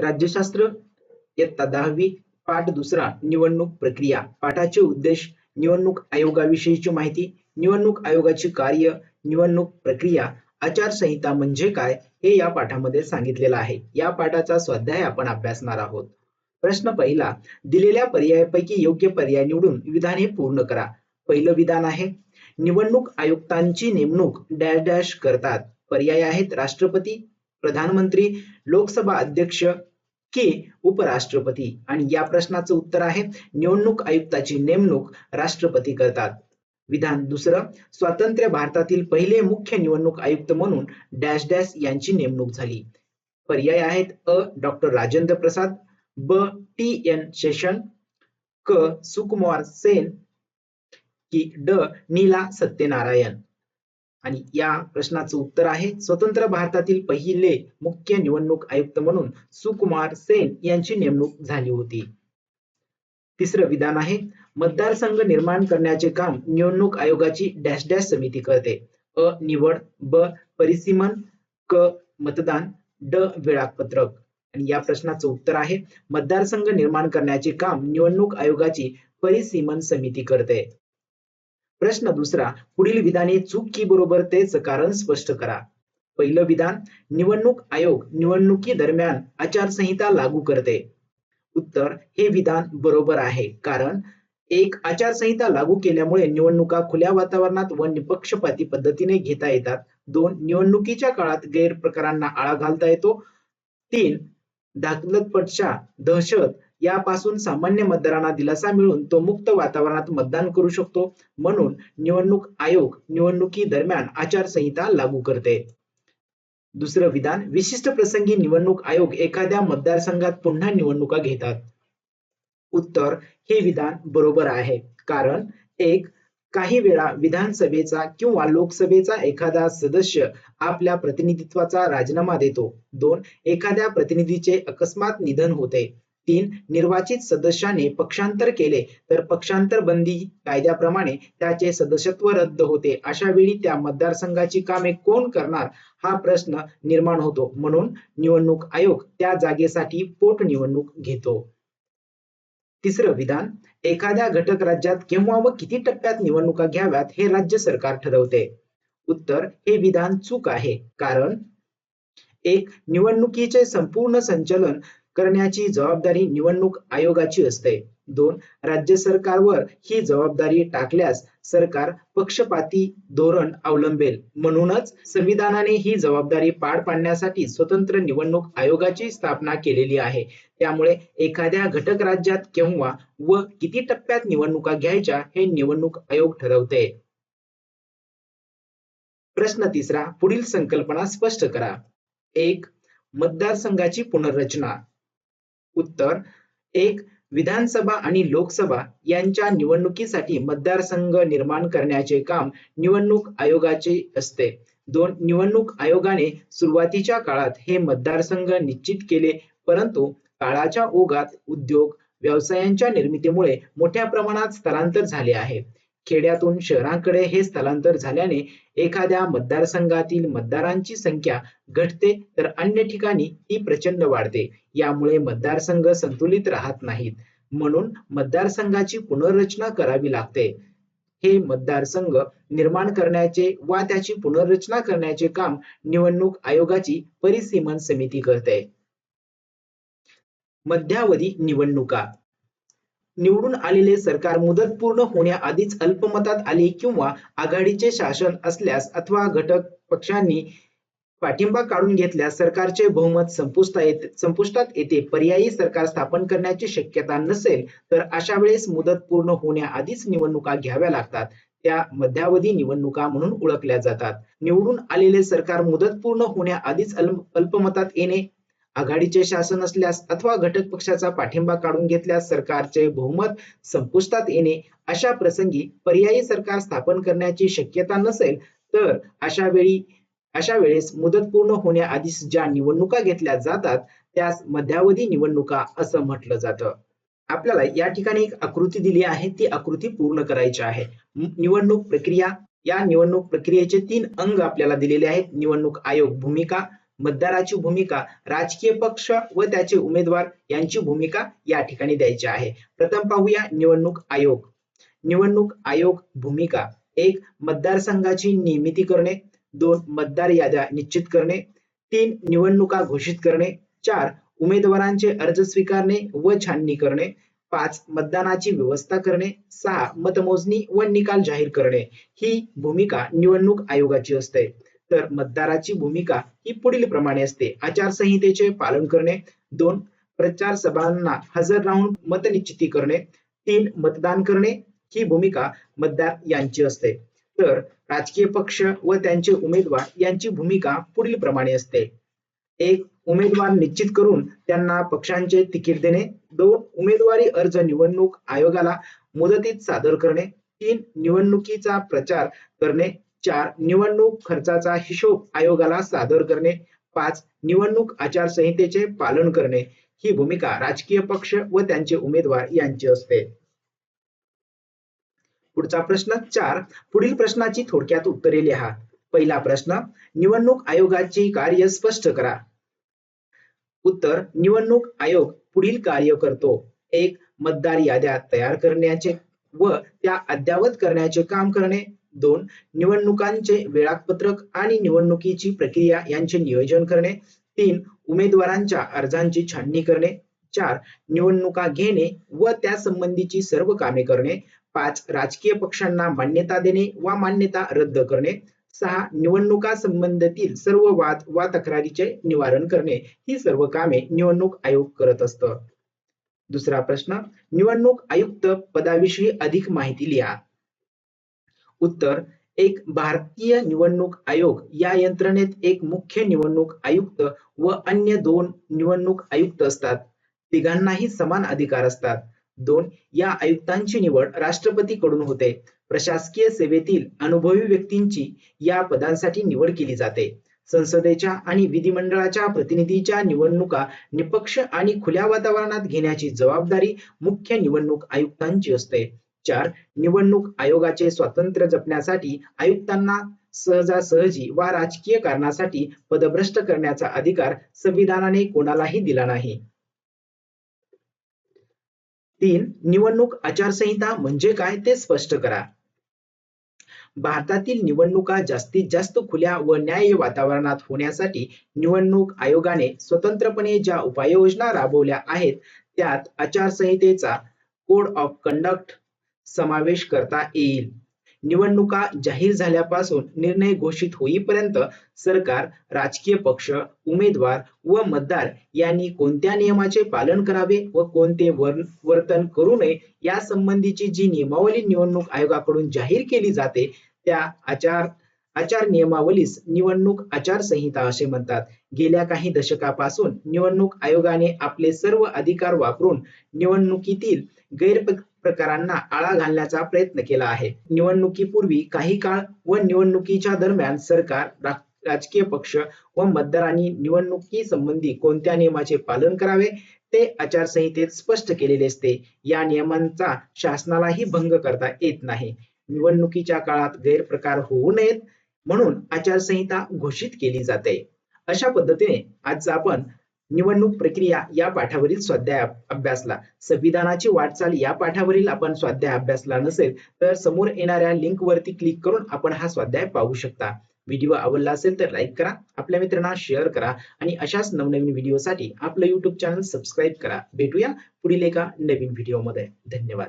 राज्यशास्त्र इयत्ता दहावी पाठ दुसरा निवडणूक प्रक्रिया. पाठाचे उद्देश निवडणूक आयोगाविषयीची माहिती निवडणूक आयोगाची कार्य निवडणूक प्रक्रिया आचारसंहिता म्हणजे काय हे या पाठामध्ये सांगितलेलं आहे. या पाठाचा स्वाध्याय आपण अभ्यासणार आहोत. प्रश्न पहिला दिलेल्या पर्यायापैकी योग्य पर्याय निवडून विधाने पूर्ण करा. पहिलं विधान आहे निवडणूक आयुक्तांची नेमणूक डॅश डॅश करतात. पर्याय आहेत राष्ट्रपती प्रधानमंत्री लोकसभा अध्यक्ष की उपराष्ट्रपती. आणि या प्रश्नाचं उत्तर आहे निवडणूक आयुक्ताची नेमणूक राष्ट्रपती करतात. विधान दुसरं स्वातंत्र्य भारतातील पहिले मुख्य निवडणूक आयुक्त म्हणून डॅश डॅश यांची नेमणूक झाली. पर्याय आहेत अ. डॉक्टर राजेंद्र प्रसाद ब. टी. एन. शेषन क. सुकुमार सेन की ड. नीला सत्यनारायण. आणि या प्रश्नाचं उत्तर आहे स्वतंत्र भारतातील पहिले मुख्य निवडणूक आयुक्त म्हणून सुकुमार सेन यांची नेमणूक झाली होती. तिसरं विधान आहे मतदारसंघ निर्माण करण्याचे काम निवडणूक आयोगाची डॅश डॅश समिती करते. अ निवड ब परिसीमन क मतदान ड वेळापत्रक. आणि या प्रश्नाचं उत्तर आहे मतदारसंघ निर्माण करण्याचे काम निवडणूक आयोगाची परिसीमन समिती करते. प्रश्न दुसरा पुढील विधाने चूक की बरोबर तेच कारण स्पष्ट करा. पहिलं विधान निवडणूक आयोग निवडणुकी दरम्यान आचारसंहिता लागू करते. उत्तर हे विधान बरोबर आहे कारण एक आचारसंहिता लागू केल्यामुळे निवडणुका खुल्या वातावरणात व निपक्षपाती पद्धतीने घेता येतात. दोन निवडणुकीच्या काळात गैरप्रकारांना आळा घालता येतो. तीन दाखलतपटच्या दहशत यापासून सामान्य मतदारांना दिलासा मिळून तो मुक्त वातावरणात मतदान करू शकतो. म्हणून निवडणूक आयोग निवडणुकी दरम्यान आचारसंहिता लागू करते. दुसरं विधान विशिष्ट प्रसंगी निवडणूक आयोग एखाद्या मतदारसंघात पुन्हा निवडणुका घेतात. उत्तर हे विधान बरोबर आहे. कारण एक काही वेळा विधानसभेचा किंवा लोकसभेचा एखादा सदस्य आपल्या प्रतिनिधित्वाचा राजीनामा देतो. दोन एखाद्या प्रतिनिधीचे अकस्मात निधन होते. तीन निर्वाचित सदस्याने पक्षांतर केले. तर पक्षांतर बंदी कायद्याप्रमाणे त्याचे सदस्यत्व रद्द होते. अशा वेळी त्या मतदारसंघाची कामे कोण करणार? हा प्रश्न निर्माण होतो. म्हणून निवडणूक आयोग त्या जागेसाठी पोटनिवडणूक घेतो. तिसरं विधान एखाद्या घटक राज्यात केव्हा व किती टप्प्यात निवडणुका घ्याव्यात हे राज्य सरकार ठरवते. उत्तर हे विधान चूक आहे. कारण एक निवडणुकीचे संपूर्ण संचलन करण्याची जबाबदारी निवडणूक आयोगाची असते. दोन राज्य सरकारवर ही जबाबदारी टाकल्यास सरकार पक्षपाती धोरण अवलंबेल. म्हणूनच संविधानाने ही जबाबदारी पार पाडण्यासाठी स्वतंत्र निवडणूक आयोगाची स्थापना केलेली आहे. त्यामुळे एखाद्या घटक राज्यात केव्हा व किती टप्प्यात निवडणुका घ्यायच्या हे निवडणूक आयोग ठरवते. प्रश्न तिसरा पुढील संकल्पना स्पष्ट करा. एक मतदारसंघाची पुनर्रचना. उत्तर एक विधानसभा आणि लोकसभा यांच्या निवडणुकीसाठी मतदारसंघ निर्माण करण्याचे काम निवडणूक आयोगाचे असते. दोन निवडणूक आयोगाने सुरुवातीच्या काळात हे मतदारसंघ निश्चित केले परंतु काळाच्या ओघात उद्योग व्यवसायांच्या निर्मितीमुळे मोठ्या प्रमाणात स्थलांतर झाले आहे. खेड्यातून शहरांकडे हे स्थलांतर झाल्याने एखाद्या मतदारसंघातील मतदारांची संख्या घटते तर अन्य ठिकाणी ती प्रचंड वाढते. यामुळे मतदारसंघ संतुलित राहत नाहीत. म्हणून मतदारसंघाची पुनर्रचना करावी लागते. हे मतदारसंघ निर्माण करण्याचे वा त्याची पुनर्रचना करण्याचे काम निवडणूक आयोगाची परिसीमन समिती करते. मध्यावधी निवडणुका निवडून आलेले सरकार मुदत पूर्ण होण्याआधीच अल्पमतात आले किंवा आघाडीचे शासन असल्यास अथवा घटक पक्षांनी पाठिंबा काढून घेतल्यास सरकारचे बहुमत संपुष्टात येते संपुष्टात येते. पर्यायी सरकार स्थापन करण्याची शक्यता नसेल तर अशा वेळेस मुदत पूर्ण होण्याआधीच निवडणुका घ्याव्या लागतात. त्या मध्यावधी निवडणुका म्हणून ओळखल्या जातात. निवडून आलेले सरकार मुदत पूर्ण होण्याआधीच अल्पमतात येणे आघाडीचे शासन असल्यास अथवा घटक पक्षाचा पाठिंबा काढून घेतल्यास सरकारचे बहुमत संपुष्टात येणे अशा प्रसंगी पर्यायी सरकार स्थापन करण्याची शक्यता नसेल तर अशा वेळी अशा वेळेस मुदत पूर्ण होण्याआधीच ज्या निवडणुका घेतल्या जातात त्यास मध्यावधी निवडणुका असं म्हटलं जातं. आपल्याला या ठिकाणी एक आकृती दिली आहे ती आकृती पूर्ण करायची आहे. निवडणूक प्रक्रिया या निवडणूक प्रक्रियेचे तीन अंग आपल्याला दिलेले आहेत. निवडणूक आयोग भूमिका मतदाराची भूमिका राजकीय पक्ष व त्याचे उमेदवार यांची भूमिका या ठिकाणी द्यायची आहे. प्रथम पाहूया निवडणूक आयोग. निवडणूक आयोग भूमिका. एक मतदारसंघाची निर्मिती करणे. दोन मतदार याद्या निश्चित करणे. तीन निवडणुका घोषित करणे. चार उमेदवारांचे अर्ज स्वीकारणे व छाननी करणे. पाच मतदानाची व्यवस्था करणे. सहा मतमोजणी व निकाल जाहीर करणे. ही भूमिका निवडणूक आयोगाची असते. तर मतदाराची भूमिका ही पुढील प्रमाणे असते. आचारसंहितेचे पालन करणे दोन प्रचार सभांना हजर राहून मतनिश्चिती करणे तीन मतदान करणे ही भूमिका मतदार यांची असते. तर राजकीय पक्ष व त्यांचे उमेदवार यांची भूमिका पुढील प्रमाणे असते. एक उमेदवार निश्चित करून त्यांना पक्षांचे तिकीट देणे. दोन उमेदवारी अर्ज निवडणूक आयोगाला मुदतीत सादर करणे. तीन निवडणुकीचा प्रचार करणे. चार निवडणूक खर्चाचा हिशोब आयोगाला सादर करणे. पाच निवडणूक आचारसंहितेचे पालन करणे. ही भूमिका राजकीय पक्ष व त्यांचे उमेदवार यांची असते. पुढचा प्रश्न चार पुढील प्रश्नाची थोडक्यात उत्तरे लिहा. पहिला प्रश्न निवडणूक आयोगाचे कार्य स्पष्ट करा. उत्तर निवडणूक आयोग पुढील कार्य करतो. एक मतदार याद्या तयार करण्याचे व त्या अद्यावत करण्याचे काम करणे. दोन निवडणुकांचे वेळापत्रक आणि निवडणुकीची प्रक्रिया यांचे नियोजन करणे. तीन उमेदवारांच्या अर्जांची छाननी करणे. चार निवडणुका घेणे व त्या संबंधीची सर्व कामे करणे. पाच राजकीय पक्षांना मान्यता देणे वा मान्यता रद्द करणे. सहा निवडणुका संबंधातील सर्व वाद वा तक्रारीचे निवारण करणे. ही सर्व कामे निवडणूक आयोग करत असत. दुसरा प्रश्न निवडणूक आयुक्त पदाविषयी अधिक माहिती लिहा. उत्तर एक भारतीय निवडणूक आयोग. या यंत्रणेत एक मुख्य निवडणूक आयुक्त व अन्य दोन निवडणूक आयुक्त असतात. तिघांनाही समान अधिकार असतात. दोन या आयुक्तांची निवड राष्ट्रपतीकडून होते. प्रशासकीय सेवेतील अनुभवी व्यक्तींची या पदांसाठी निवड केली जाते. संसदेच्या आणि विधिमंडळाच्या प्रतिनिधीच्या निवडणुका निपक्ष आणि खुल्या वातावरणात घेण्याची जबाबदारी मुख्य निवडणूक आयुक्तांची असते. चार निवडणूक आयोगाचे स्वातंत्र्य जपण्यासाठी आयुक्तांना सहजासहजी वा राजकीय कारणासाठी पदभ्रष्ट करण्याचा अधिकार संविधानाने कोणालाही दिला नाही. तीन निवडणूक आचारसंहिता म्हणजे काय ते स्पष्ट करा. भारतातील निवडणुका जास्तीत जास्त खुल्या व न्याय्य वातावरणात होण्यासाठी निवडणूक आयोगाने स्वतंत्रपणे ज्या उपाययोजना राबवल्या आहेत त्यात आचारसंहितेचा कोड ऑफ कंडक्ट समावेश करता येईल. निवडणुका जाहीर झाल्यापासून निर्णय घोषित होईपर्यंत सरकार राजकीय पक्ष उमेदवार व मतदार यांनी कोणत्या नियमाचे पालन करावे व कोणते वर्तन करू नये या संबंधीची जी नियमावली निवडणूक आयोगाकडून जाहीर केली जाते त्या आचार आचार नियमावलीस निवडणूक आचारसंहिता असे म्हणतात. गेल्या काही दशकापासून निवडणूक आयोगाने आपले सर्व अधिकार वापरून निवडणुकीतील गैर प्रकारांना आळा घालण्याचा प्रयत्न केला आहे. निवडणुकीपूर्वी काही काळ व निवडणुकीच्या दरम्यान सरकार राजकीय पक्ष व मतदारांनी निवडणुकी संबंधी कोणत्या नियमाचे पालन करावे ते आचारसंहितेत स्पष्ट केलेले असते. या नियमांचा शासनालाही भंग करता येत नाही. निवडणुकीच्या काळात गैरप्रकार होऊ नयेत म्हणून आचारसंहिता घोषित केली जाते. अशा पद्धतीने आज आपण निवडणूक प्रक्रिया या पाठावरील स्वाध्याय अभ्यासला संविधानाची वाटचाल या पाठावरील आपण स्वाध्याय अभ्यासला नसेल तर समोर येणाऱ्या लिंक वरती क्लिक करून आपण हा स्वाध्याय पाहू शकता. व्हिडिओ आवडला असेल तर लाईक करा आपल्या मित्रांना शेअर करा आणि अशाच नवनवीन व्हिडिओसाठी आपलं युट्यूब चॅनल सबस्क्राईब करा. भेटूया पुढील एका नवीन व्हिडिओमध्ये. धन्यवाद.